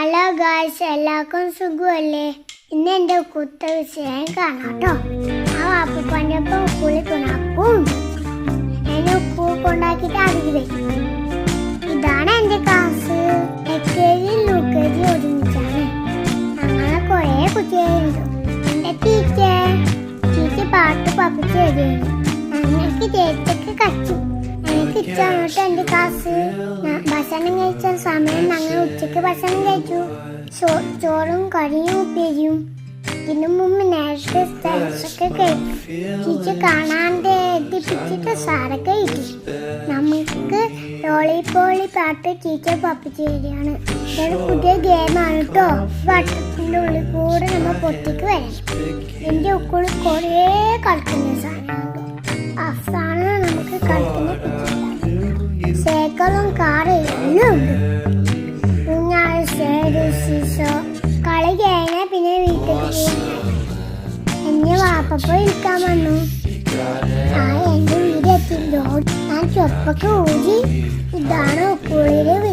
Hello guys എല്ലാവർക്കും സുഖമല്ലേ? ഇന്ന് എന്റെ കുത്ത വിഷയം കാണാട്ടോ ആ വാപ്പന്റെ ഒപ്പം ഉപ്പുള്ളി കൊണ്ടാക്കും എന്നെ ഉപ്പു കൊണ്ടാക്കിയിട്ട് അരികി വയ്ക്കും ഇതാണ് എന്റെ ക്ലാസ് ടീച്ചർ ടീച്ചർ പാട്ട് ഞങ്ങൾക്ക് എനിക്ക് ഇഷ്ടമാണ് എന്റെ ക്ലാസ് ഞാൻ ഭക്ഷണം കഴിച്ച സമയം ഞങ്ങൾ ഉച്ചയ്ക്ക് ഭക്ഷണം കഴിച്ചു. ചോറും കറിയും ഉപ്പേരിയും. ഇതിനു മുമ്പ് നേരത്തെ സ്ഥലത്തൊക്കെ കഴിച്ചു. ടീച്ചർ കാണാണ്ട് എത്തിപ്പിച്ചിട്ട് സാറൊക്കെ ഇട്ടു നമുക്ക് ലോളിപ്പോളി പാട്ട് ടീച്ചർ പപ്പിച്ചു തരികയാണ്. ഇതൊരു പുതിയ ഗെയിമാണ് കേട്ടോ വട്ടത്തിന്റെ ഉള്ളിൽ കൂടെ നമ്മൾ പൊട്ടിക്ക് വരാം. എന്റെ ഉള്ളിൽ കുറേ കളിക്കുന്ന സാധനമുണ്ട് സൈക്കിളും കാറും കളി കഴിഞ്ഞാൽ പിന്നെ വീട്ടിൽ എന്നെ വാപ്പപ്പോ ഇരിക്കാൻ വന്നു. ആ എന്റെ വീടെത്തില്ലോ ഞാൻ ഊതി ഇതാണ് വിശ്വാസം